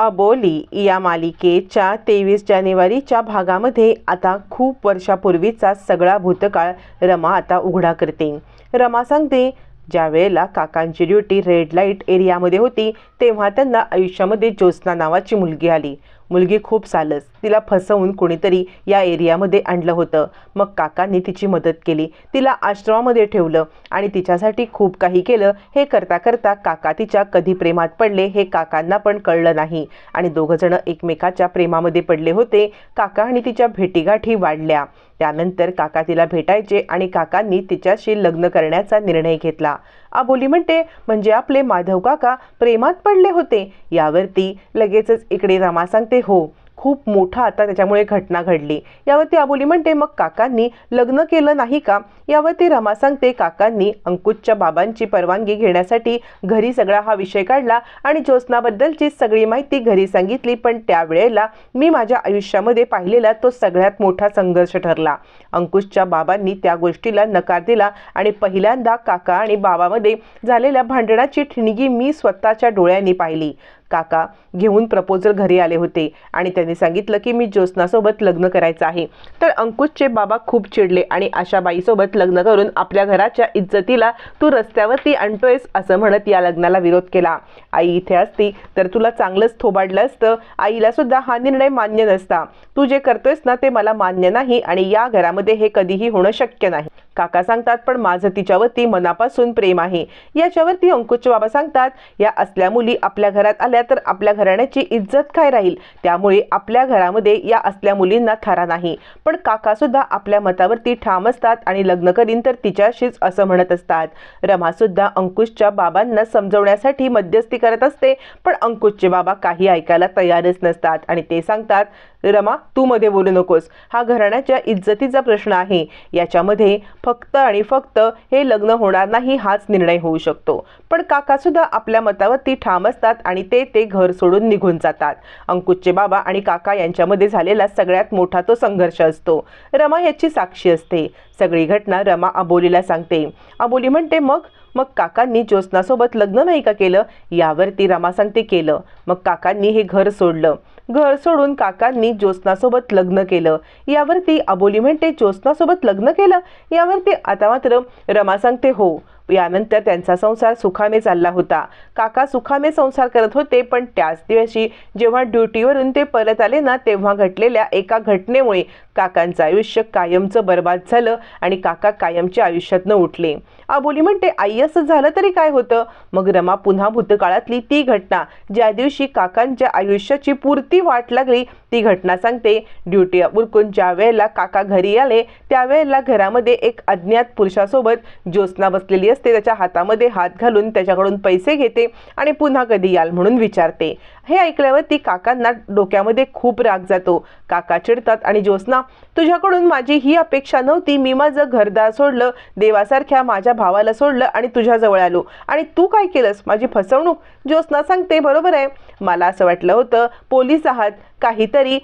अबोली या मालिकेच्या तेवीस जानेवारीच्या भागामध्ये आता खूप वर्षापूर्वीचा सगळा भूतकाळ रमा आता उघडा करते. रमा सांगते ज्या वेळेला काकांची ड्युटी रेड लाइट एरियामध्ये होती तेव्हा त्यांना आयुष्यामध्ये ज्योत्स्ना नावाची मुलगी आली. मुलगी खूप सालस. तिला फसवून कोणीतरी या एरियामध्ये आणलं होतं. मग काकांनी तिची मदत केली. तिला आश्रमामध्ये ठेवलं आणि तिच्यासाठी खूप काही केलं. हे करता करता काका तिच्या कधी प्रेमात पडले हे काकांना पण कळलं नाही. आणि दोघंजणं एकमेकाच्या प्रेमामध्ये पडले होते. काका आणि तिच्या भेटीगाठी वाढल्या. त्यानंतर काका तिला भेटायचे आणि काकांनी तिच्याशी लग्न करण्याचा निर्णय घेतला. आबोली म्हणते म्हणजे आपले माधव काका प्रेमात पडले होते. यावरती लगेचच इकडे रमा सांगते हो खूप मोठा आता त्याच्यामुळे घटना घडली. यावरती आबोली म्हणते मग काकांनी लग्न केलं नाही का? यावरती रमा सांगते काकांनी अंकुशच्या बाबांची परवानगी घेण्यासाठी घरी सगळा हा विषय काढला आणि ज्योत्स्नाबद्दलची सगळी माहिती घरी सांगितली पण त्यावेळेला मी माझ्या आयुष्यामध्ये पाहिलेला तो सगळ्यात मोठा संघर्ष ठरला. अंकुशच्या बाबांनी त्या गोष्टीला नकार दिला आणि पहिल्यांदा काका आणि बाबामध्ये झालेल्या भांडणाची ठिणगी मी स्वतःच्या डोळ्यांनी पाहिली. काका घेऊन प्रपोजल घरी आले होते आणि त्यांनी सांगितलं की मी ज्योत्नासोबत लग्न करायचं आहे. तर अंकुशचे बाबा खूप चिडले आणि आशाबाईसोबत लग्न करून आपल्या घराच्या इज्जतीला तू रस्त्यावरती आणतोयस असं म्हणत या लग्नाला विरोध केला. आई इथे असती तर तुला चांगलंच थोबाडलं असतं. आईला सुद्धा हा निर्णय मान्य नसता. तू जे करतोयस ना ते मला मान्य नाही आणि या घरामध्ये हे कधीही होणं शक्य नाही. काका सांगतात पण माझं तिच्यावरती मनापासून प्रेम आहे. याच्यावरती अंकुशचे बाबा सांगतात या असल्या मुली आपल्या घरात आल्या तर आपल्या घराण्याची इज्जत काय राहील? त्यामुळे आपल्या घरामध्ये या असल्या मुलींना थारा नाही. पण काका सुद्धा आपल्या मतावरती ठाम असतात आणि लग्न करीन तर तिच्याशीच असं म्हणत असतात. रमा सुद्धा अंकुशच्या बाबांना समजवण्यासाठी मध्यस्थी करत असते पण अंकुशचे बाबा काही ऐकायला तयारच नसतात आणि ते सांगतात रमा तू मध्ये बोलू नकोस. हा घराण्याच्या इज्जतीचा प्रश्न आहे. याच्यामध्ये फक्त आणि फक्त हे लग्न होणार नाही हाच निर्णय होऊ शकतो. पण काकासुद्धा आपल्या मतावरती ठाम असतात आणि ते ते घर सोडून निघून जातात. अंकुशचे बाबा आणि काका यांच्यामध्ये झालेला सगळ्यात मोठा तो संघर्ष असतो. रमा याची साक्षी असते. सगळी घटना रमा अबोलीला सांगते. अबोली म्हणते मग मग काकांनी ज्योत्स्नासोबत लग्न नाही का केलं? यावरती रमा सांगते केलं. मग काकांनी हे घर सोडलं. घर सोडून काकांनी ज्योत्स्नासोबत लग्न केलं. यावरती अबोली म्हणते ज्योत्स्नासोबत लग्न केलं? यावरती आता मात्र रमा सांगते हो. यानंतर त्यांचा संसार सुखाने चालला होता. काका सुखाने संसार करत होते पण त्याच दिवशी जेव्हा ड्युटीवरून ते परत आले ना तेव्हा घडलेल्या एका घटनेमुळे काकांचं आयुष्य कायमचं बर्बाद झालं आणि काका कायमच्या आयुष्यातनं उठले. आबोली म्हणते आई असं झालं तरी काय होतं? मग रमा पुन्हा भूतकाळातली ती घटना ज्या दिवशी काकांच्या आयुष्याची पूर्ती वाट लागली ती घटना सांगते ड्युटी उरकून ज्या वेळेला काका घरी आले त्यावेळेला घरामध्ये एक अज्ञात पुरुषासोबत ज्योत्स्ना बसलेली असते त्याच्या हातामध्ये हात घालून त्याच्याकडून पैसे घेते आणि पुन्हा कधी याल म्हणून विचारते. हे ऐकल्यावर ती काकांना डोक्यामध्ये खूप राग जातो. काका चिडतात आणि ज्योत्स्ना तुझ्याकडून माझी ही अपेक्षा नव्हती. मी माझं घरदार सोडलं देवासारख्या माझ्या भावाला सोडलं आणि तुझ्याजवळ आलो. आणि तू काय केलंस? माझी फसवणूक? ज्योत्स्ना सांगते बरोबर आहे. मला असं वाटलं होतं पोलीस आहात. काहीतरी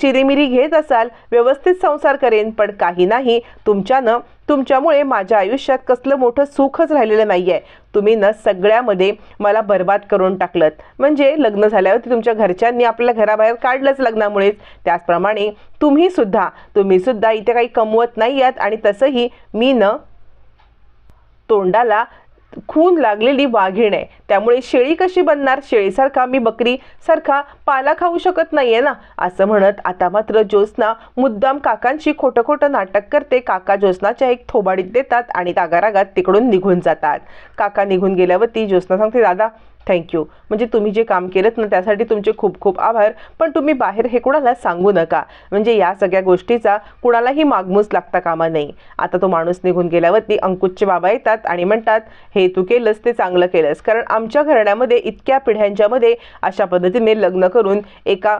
चिरीमिरी घेत असाल. व्यवस्थित संसार करेन पण काही नाही. तुमच्यानं तुमच्यामुळे माझ्या आयुष्यात कसलं मोठं सुखच राहिलेलं नाही आहे तुम्ही न सगळ्यामध्ये मला बर्बाद करून टाकलं म्हणजे लग्न झाल्यावरती तुमच्या घरच्यांनी आपल्याला घराबाहेर काढलंच लग्नामुळेच. त्याचप्रमाणे तुम्ही सुद्धा तुम्ही सुद्धा इथे काही कमवत नाही आहात आणि तसंही मी न तोंडाला खून लागलेली वाघीण. आहे त्यामुळे शेळी कशी बनणार? शेळीसारखा मी बकरी सारखा पाला खाऊ शकत नाहीये ना? असं म्हणत आता मात्र ज्योत्स्ना मुद्दाम काकांशी खोटं खोटं नाटक करते. काका ज्योत्स्नाच्या एक थोबाडीत देतात आणि रागारागात तिकडून निघून जातात. काका निघून गेल्यावरती ज्योत्स्ना सांगते दादा थँक्यू म्हणजे तुम्ही जे काम केलं ना त्यासाठी तुमचे खूप खूप आभार. पण तुम्ही बाहेर हे कुणाला सांगू नका. म्हणजे या सगळ्या गोष्टीचा कुणालाही मागमूस लागता कामा नाही आता तो माणूस निघून गेल्यावरती अंकुशचे बाबा येतात आणि म्हणतात हे तू केलंस ते चांगलं केलंस. कारण आमच्या घराण्यामध्ये इतक्या पिढ्यांच्यामध्ये अशा पद्धतीने लग्न करून एका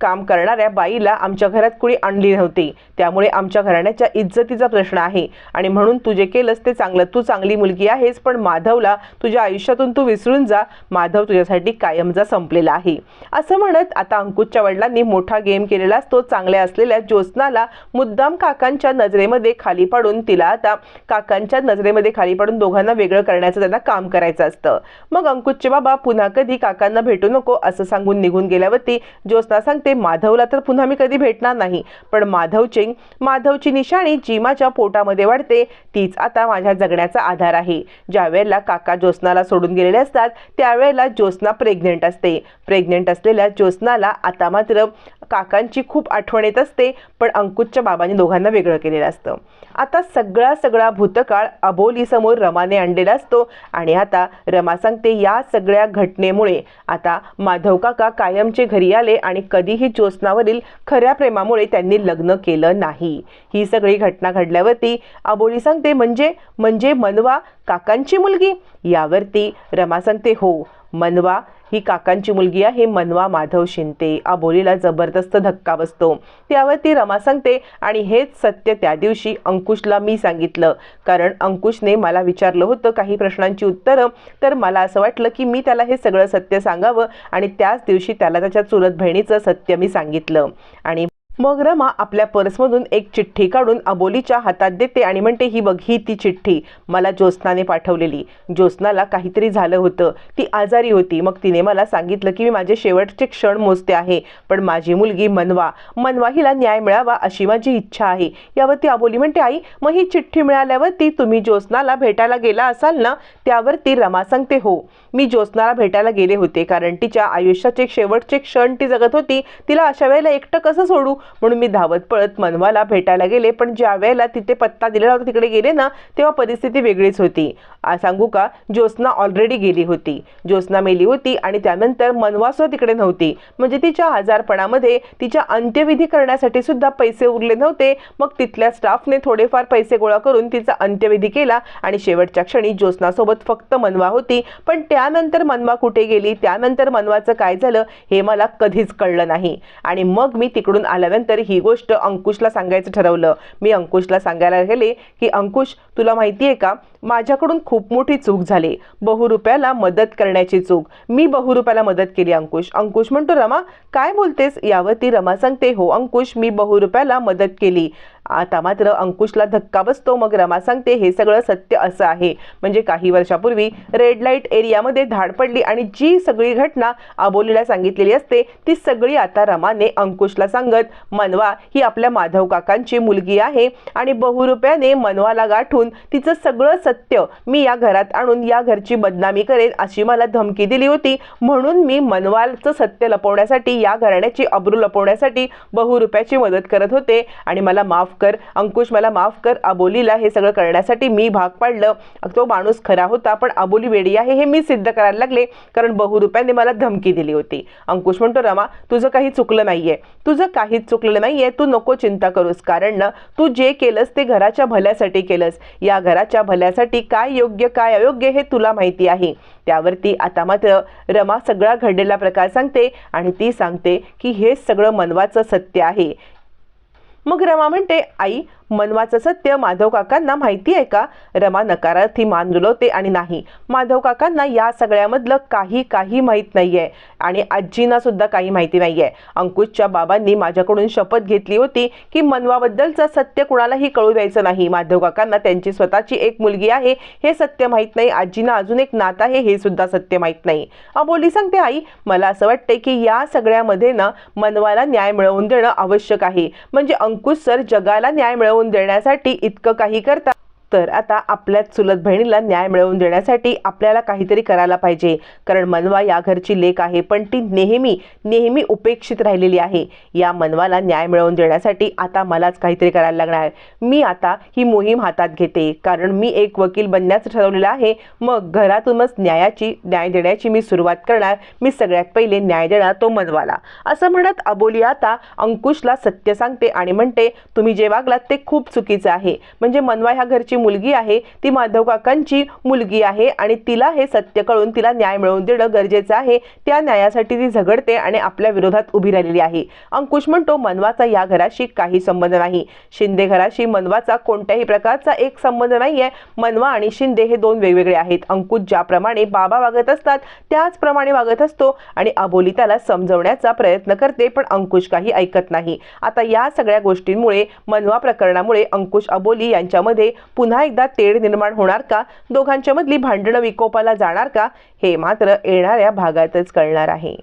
काम करणाऱ्या बाईला आमच्या घरात कुणी आणली नव्हती. त्यामुळे आमच्या घराण्याच्या इज्जतीचा प्रश्न आहे आणि म्हणून तू जे केलंस ते चांगलं. तू चांगली मुलगी आहेस पण माधवला तुझ्या आयुष्यातून तू विसरून जा. माधव तुझ्यासाठी कायमचा संपलेला आहे. असं म्हणत आता अंकुशच्या वडिलांनी मोठा गेम केलेला असतो. चांगल्या असलेल्या ज्योत्स्नाला मुद्दाम काकांच्या नजरेमध्ये खाली पाडून तिला आता काकांच्या नजरेमध्ये खाली पाडून दोघांना वेगळं करण्याचं त्यांना काम करायचं असतं. मग अंकुशचे बाबा पुन्हा कधी काकांना भेटू नको असं सांगून निघून गेल्यावरती ज्योत्स्ना सांगते माधवला तर पुन्हा मी कधी भेटणार नाही. पण माधवची माधवची निशाणी जी माझ्या पोटामध्ये वाढते तीच आता माझ्या जगण्याचा आधार आहे. ज्यावेळेला काका ज्योत्स्नाला सोडून गेलेले असतात त्यावेळेला ज्योत्स्ना प्रेग्नेंट असते. प्रेग्नेंट असलेल्या ज्योत्स्नाला आता मात्र काकांची खूप आठवण येत असते पण अंकुशच्या बाबांनी दोघांना वेगळं केलेलं असतं. आता सगळा सगळा भूतकाळ अबोलीसमोर रमाने आणलेला असतो आणि आता रमा सांगते या सगळ्या घटनेमुळे आता माधव काका कायमचे घरी आले आणि कधीही ज्योत्स्नावरील खऱ्या प्रेमामुळे त्यांनी लग्न केलं नाही. ही सगळी घटना घडल्यावरती अबोली सांगते म्हणजे म्हणजे मनवा काकांची मुलगी? यावरती रमा सांगते हो मनवा ही काकांची मुलगी आहे मनवा माधव शिंते आबोलीला जबरदस्त धक्का बसतो. त्यावरती रमा सांगते आणि हेच सत्य त्या दिवशी अंकुशला मी सांगितलं. कारण अंकुशने मला विचारलं होतं काही प्रश्नांची उत्तरं. तर मला असं वाटलं की मी त्याला हे सगळं सत्य सांगावं आणि त्याच दिवशी त्याला त्याच्या चुलत बहिणीचं सत्य मी सांगितलं. आणि मग रमा आपल्या पर्समधून एक चिठ्ठी काढून अबोलीच्या हातात देते आणि म्हणते ही बघ ही ती चिठ्ठी. मला ज्योत्स्नाने पाठवलेली. ज्योत्स्नाला काहीतरी झालं होतं. ती आजारी होती. मग तिने मला सांगितलं की मी माझे शेवटचे क्षण मोजते आहे. पण माझी मुलगी मनवा. मनवा हिला न्याय मिळावा अशी माझी इच्छा आहे. यावरती अबोली म्हणते आई मग ही चिठ्ठी मिळाल्यावरती तुम्ही ज्योत्स्नाला भेटायला गेला असाल ना त्यावरती रमा सांगते हो मी ज्योत्स्नाला भेटायला गेले होते. कारण तिच्या आयुष्याचे शेवटचे क्षण ती जगत होती. तिला अशा वेळेला एकटं कसं सोडू? म्हणून मी धावत पळत मनवाला भेटायला गेले पण ज्या वेळेला तिथे पत्ता दिलेला होता तिकडे गेले ना तेव्हा परिस्थिती वेगळीच होती. सांगू का? ज्योत्स्ना ऑलरेडी गेली होती. ज्योत्स्ना मेली होती आणि त्यानंतर मनवा तिकडे नव्हती. म्हणजे तिच्या आजारपणामध्ये तिच्या अंत्यविधी करण्यासाठी सुद्धा पैसे उरले नव्हते. मग तिथल्या स्टाफने थोडेफार पैसे गोळा करून तिचा अंत्यविधी केला आणि शेवटच्या क्षणी ज्योत्स्नासोबत फक्त मनवा होती. पण त्यानंतर मनवा कुठे गेली? त्यानंतर मनवाचं काय झालं? हे मला कधीच कळलं नाही. आणि मग मी तिकडून आल्यावर आल्यानंतर ही गोष्ट अंकुशला सांगायचं ठरवलं. मी अंकुशला सांगायला गेले की अंकुश तुला माहिती आहे का? माझ्याकडून खूप मोठी चूक झाली. बहुरुपयाला मदत करण्याची चूक. मी बहुरुपयाला मदत केली अंकुश. अंकुश म्हणतो रमा काय बोलतेस? यावरती रमा सांगते. हो अंकुश मी बहुरुपयाला मदत केली. आता मात्र अंकुशला धक्का बसतो. मग रमा सांगते हे सगळं सत्य असं आहे. म्हणजे काही वर्षापूर्वी रेड लाइट एरियामध्ये धाड पडली आणि जी सगळी घटना आबोलीला सांगितलेली असते ती सगळी आता रमाने अंकुशला सांगत मनवा ही आपल्या माधव काकांची मुलगी आहे आणि बहुरुप्याने मनवाला गाठून तिचं सगळं सत्य मी या घरात आणून या घरची बदनामी करेन अशी मला धमकी दिली होती. म्हणून मी मनवालचं सत्य लपवण्यासाठी या घराण्याची अब्रू लपवण्यासाठी बहुरुप्याची मदत करत होते आणि मला माफ कर अंकुश मला माफ कर अबोलीला हे सगळं करण्यासाठी मी भाग पाडलं. तो माणूस खरा होता पण अबोली वेडी आहे हे मी सिद्ध करायला लागले कारण बहुरुप्याने मला धमकी दिली होती. अंकुश म्हणतो रमा तुझं काही चुकलं नाहीये. तुझं काहीच चुकलं नाहीये. तू नको चिंता करूस कारण ना तू जे केलंस ते घराच्या भल्यासाठी केलंस. या घराच्या भल्यासाठी काय योग्य काय अयोग्य हे तुला माहिती आहे. त्यावरती आता मात्र रमा सगळा घडलेला प्रकार सांगते आणि ती सांगते की हे सगळं मनवाचं सत्य आहे. मग रमा म्हणते आई मनवाचं सत्य माधव काकांना माहिती आहे का? रमा नकारार्थी मान डुलवते आणि नाही. माधव काकांना या सगळ्यामधलं काही काही माहीत नाहीये. आणि आजींना सुद्धा काही माहिती नाहीये. अंकुशच्या बाबांनी माझ्याकडून शपथ घेतली होती की मनवाबद्दलचं सत्य कुणालाही कळू द्यायचं नाही. माधव काकांना त्यांची स्वतःची एक मुलगी आहे हे सत्य माहीत नाही. आजींना अजून एक नात आहे हे सुद्धा सत्य माहीत नाही. अबोली सांगते आई मला असं वाटते की या सगळ्यामध्ये ना मनवाला न्याय मिळवून देणं आवश्यक आहे. म्हणजे अंकुश सर जगाला न्याय मिळवून देण्यासाठी इतकं काही करतात तर आता आपल्या चुलत बहिणीला न्याय मिळवून देण्यासाठी आपल्याला काहीतरी करायला पाहिजे. कारण मनवा या घरची लेख आहे पण ती नेहमी नेहमी उपेक्षित राहिलेली आहे. या मनवाला न्याय मिळवून देण्यासाठी आता मलाच काहीतरी करायला लागणार मी आता ही मोहीम हातात घेते. कारण मी एक वकील बनण्याचं ठरवलेलं आहे. मग घरातूनच न्यायाची न्याय देण्याची मी सुरुवात करणार. मी सगळ्यात पहिले न्याय देणार तो मनवाला. असं म्हणत अबोली आता अंकुशला सत्य सांगते आणि म्हणते तुम्ही जे वागलात ते खूप चुकीचं आहे. म्हणजे मनवा ह्या घरची मुलगी आहे ती माधव काकांची मुलगी आहे आणि तिला हे सत्य कळून तिला न्याय मिळवून देणं गरजेचं आहे. त्या न्यायासाठी ती झगडते आणि आपल्या विरोधात उभी राहिलेली आहे. अंकुश म्हणतो मनवाचा या घराशी काही संबंध नाही. शिंदे घराशी मनवाचा कोणत्याही प्रकारचा एक संबंध नाहीये. मनवा आणि शिंदे हे दोन वेगवेगळे आहेत. अंकुश ज्याप्रमाणे बाबा वागत असतात त्याचप्रमाणे वागत असतो आणि अबोली त्याला समजवण्याचा प्रयत्न करते पण अंकुश काही ऐकत नाही. आता या सगळ्या गोष्टींमुळे मनवा प्रकरणामुळे अंकुश अबोली यांच्यामध्ये पुन्हा पुन्हा एकदा तेढ निर्माण होणार का? दोघांच्या मधली भांडणं विकोपाला जाणार का? हे मात्र येणाऱ्या भागातच कळणार आहे.